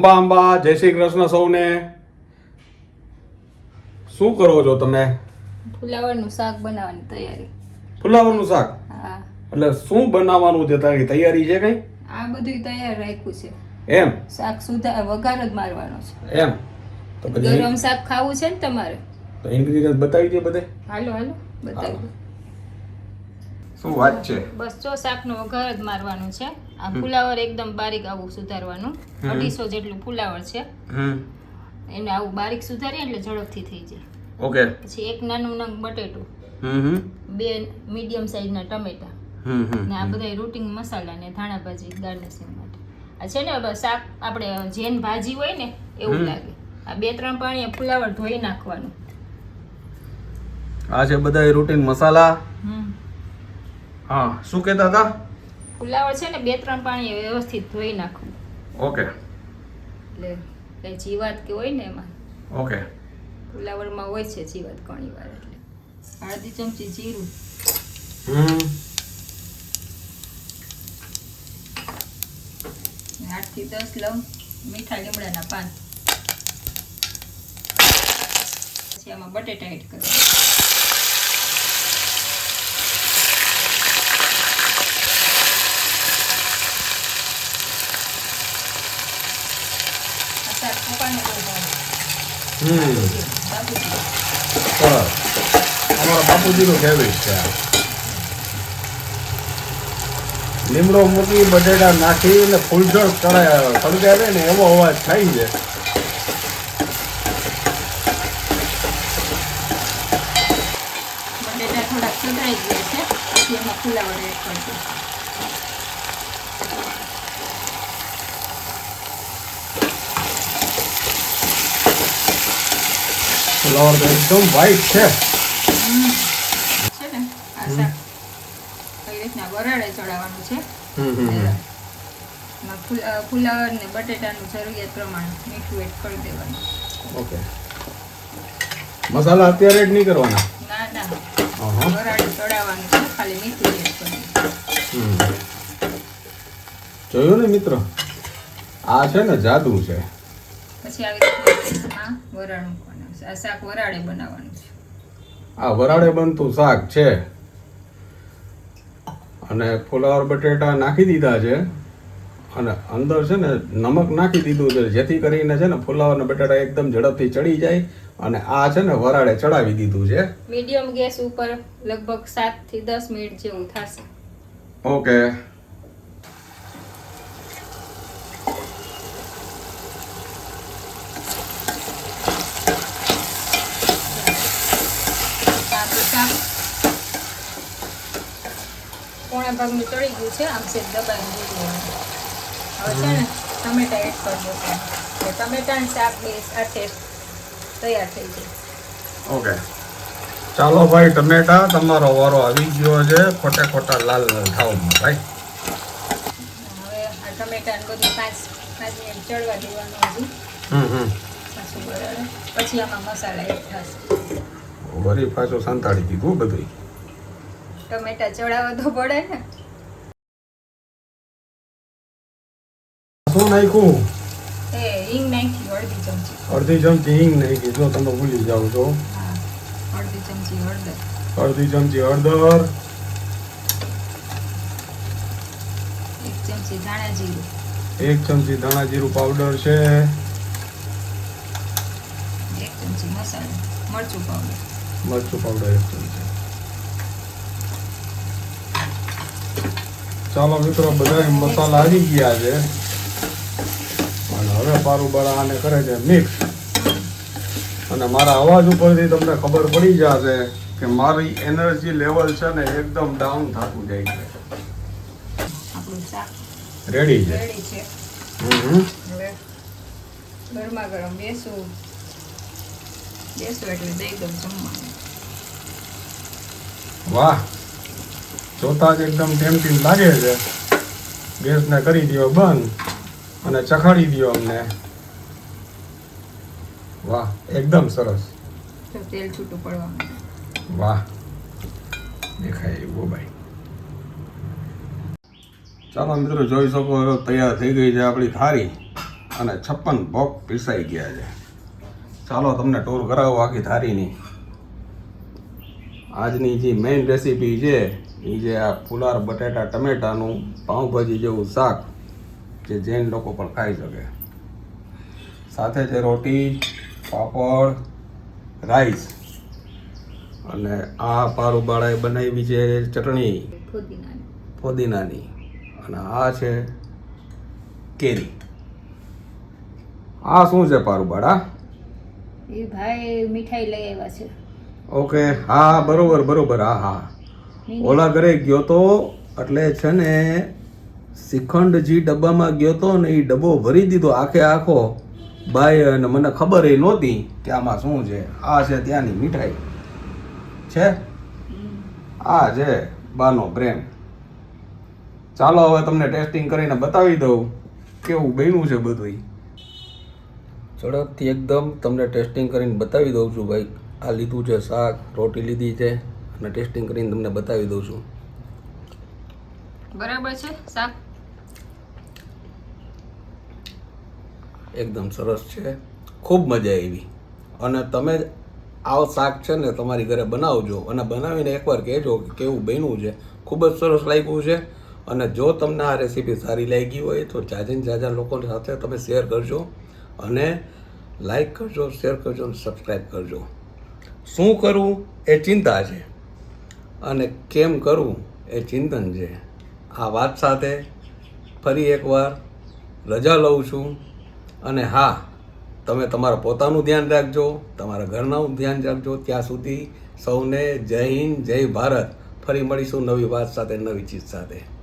અંબા અંબા જય શ્રી કૃષ્ણ સૌને. શું કરો છો તમે? ફુલાવરનું શાક બનાવવાની તૈયારી. ફુલાવરનું શાક? હા. એટલે શું બનાવવાનું છે તારી તૈયારી છે કઈ? આ બધું તૈયાર રાખ્યું છે. એમ? શાક સુધા વઘાર જ મારવાનો છે. એમ? તો ગરમ શાક ખાવું છે ને તમારે? તો ઇન્ગ્રેડિયન્ટ બતાવી દે બધે. હાલો હાલો. બતાવી દો. શું વાત છે? બસો શાકનો વઘાર જ મારવાનું છે. આ ફુલાવર એકદમ બારીક આવું સુધારવાનું. અઢીસો જેટલું ફુલાવર છે. એને આવું બારીક સુધારીએ એટલે ઝડપથી થઈ જાય. ઓકે. પછી એક નાનું નંગ બટેટું બે મીડિયમ સાઈઝના ટમેટા ને આ બધા રૂટિંગ મસાલા ને ધાણા ભાજી ગાર્નિશિંગ માટે. આ છે ને શાક આપણે જેન ભાજી હોય ને એવું. લાગે. આ બે ત્રણ પાણી ફુલાવર ધોઈ નાખવાનું. આ છે બધા રૂટીન મસાલા. હા શું કહેતા હતા? ફુલાવર છે ને બે ત્રણ પાણી વ્યવસ્થિત ધોઈ નાખવું ઓકે. એટલે કઈ જીવાત કે હોય ને એમાં. ઓકે. ફુલાવરમાં હોય છે જીવાત ઘણી વાર એટલે અડધી ચમચી જીરું. આઠથી દસ લવ મીઠા લીમડાના પાન. પછી આમાં બટેટા એડ કરવા આ શાક પપ્પાને બહુ ભાવે. હમ બાપુજી. સરસ અમારા બાપુજીનું ફેવરિટ છે લીમડો મૂકી બટેટા નાખી ને ફૂલઝડ ચડાય સળગાવે ને એવો અવાજ થાય છે થોડાક સુધાઈ ગયા છે એમાં ફુલાવર એડ કરજો ફ્લાવર તો એકદમ વ્હાઈટ છે. છે ને? આ શાક કઈ રીતના વરાળે ચડાવવાનું છે. ફુલાવર ને બટેટાનું જરૂરિયાત પ્રમાણે મીઠું એડ કરી દેવાનું. ઓકે. મસાલા અત્યારે નહીં કરવાના? ના ના. વરાળે ચડાવવાનું છે. ખાલી મીઠું એડ કરવાનું જોયું ને મિત્રો? આ છે ને જાદુ છે. પછી આવી રીતના વરાળ આ શાક વરાળે બનાવવાનું છે. આ વરાળે બનતું શાક છે. અને ફુલાવર બટેટા નાખી દીધા છે. અને અંદર છે ને નમક નાખી દીધું છે. જેથી કરીને છે ને ફુલાવર ને બટેટા એકદમ ઝડપથી ચડી જાય અને આ છે ને વરાળે ચડાવી દીધું છે. મીડિયમ ગેસ ઉપર લગભગ સાતથી દસ મિનિટ જેવું થશે. ઓકે. શાક પોણા ભાગનું ચડી ગયું છે આમ છે દબાઈને દીધું હવે છે ને ટમેટા એડ કરી દો એટલે ટમેટા ને શાક બે સાથે તૈયાર થઈ જાય. ઓકે ચાલો ભાઈ ટમેટા તમારો વારો આવી ગયો છે. ખોટે ખોટા લાલ લાલ થાવમાં ભાઈ. હવે આ ટમેટા ને બધું પાંચ પાંચ મિનિટ ચડવા દેવાનું હજી. હમ હમ. પછી આમાં મસાલા એડ થશે. વરી પાછો સંતાડી દીધું બધું ટમેટા ચડાવવા તો પડે ને? શું નાખ્યું? એ હિંગ નાખી અડધી ચમચી. અડધી ચમચી હિંગ નાખી. જો તમે ભૂલી જાઓ છો. અડધી ચમચી હળદર. અડધી ચમચી હળદર. એક ચમચી ધાણા જીરું. એક ચમચી ધાણા જીરું પાવડર છે. એક ચમચી મસાલો મરચું પાવડર મરચું પાવડર એક ચમચી ચાલો મિત્રો બધા મસાલા આવી ગયા છે. અને હવે પારું બળા આને કરે છે મિક્સ અને મારા અવાજ ઉપરથી તમને ખબર પડી જશે કે મારી એનર્જી લેવલ છે ને એકદમ ડાઉન થતું જાય છે. રેડી છે. ગરમા ગરમ બેસું. બેસું એટલે દઈ દઉં જમવાનું. વાહ જોતા જ એકદમ ટેમટીમ લાગે છે. ગેસને કરી દો બંધ અને ચખાડી દો અમને. વાહ એકદમ સરસ. તેલ છૂટું પડવાનું. વાહ દેખાય એવું ભાઈ. ચાલો મિત્રો જોઈ શકો હવે તૈયાર થઈ ગઈ છે આપણી થાળી અને છપ્પન ભોગ પીસાઈ ગયા છે. ચાલો તમને ટૂર કરાવો આખી થારીની. આજની જે મેઇન રેસીપી છે એ જે આ ફુલાર બટેટા ટમેટાનું પાઉંભાજી જેવું શાક જે જૈન લોકો પણ ખાઈ શકે. સાથે છે રોટી પાપડ રાઈસ અને આ પારુબાળાએ બનાવી છે ચટણી. ફુદીનાની. અને આ છે કેરી. આ શું છે પારુબાળા એ ભાઈ મીઠાઈ લઈ આવ્યા છે. ઓકે હા બરોબર બરોબર હા હા. ઓલા ઘરે ગયો તો એટલે છે ને શ્રીખંડ જે ડબ્બામાં ગયો તો ને એ ડબ્બો ભરી દીધો આખે આખો. બાય અને મને ખબર એ નહોતી કે આમાં શું છે. આ છે ત્યાંની મીઠાઈ. છે? આ છે બાનો બ્રેન. ચાલો હવે તમને ટેસ્ટિંગ કરીને બતાવી દઉં કેવું બન્યું છે બધું ઝડપથી એકદમ તમને ટેસ્ટિંગ કરીને બતાવી દઉં છું ભાઈ. આ લીધું છે શાક રોટી લીધી છે અને ટેસ્ટિંગ કરીને તમને બતાવી દઉં છું. બરાબર છે શાક? એકદમ સરસ છે. ખૂબ મજા આવી. અને તમે આવો શાક છે ને તમારી ઘરે બનાવજો. અને બનાવીને એકવાર કહેજો કે કેવું બન્યું છે. ખૂબ જ સરસ લાગ્યું છે. અને જો તમને આ રેસીપી સારી લાગી હોય તો જાજન જાજા લોકો સાથે તમે શેર કરજો. અને લાઈક કરજો શેર કરજો અને સબસ્ક્રાઈબ કરજો. શું કરવું એ ચિંતા છે. અને કેમ કરવું એ ચિંતન છે. આ વાત સાથે ફરી એકવાર રજા લઉં છું. અને હા, તમે તમારા પોતાનું ધ્યાન રાખજો, તમારા ઘરનું ધ્યાન રાખજો. ત્યાં સુધી સૌને જય હિન્દ, જય ભારત. ફરી મળીશું નવી વાત સાથે, નવી ચીજ સાથે.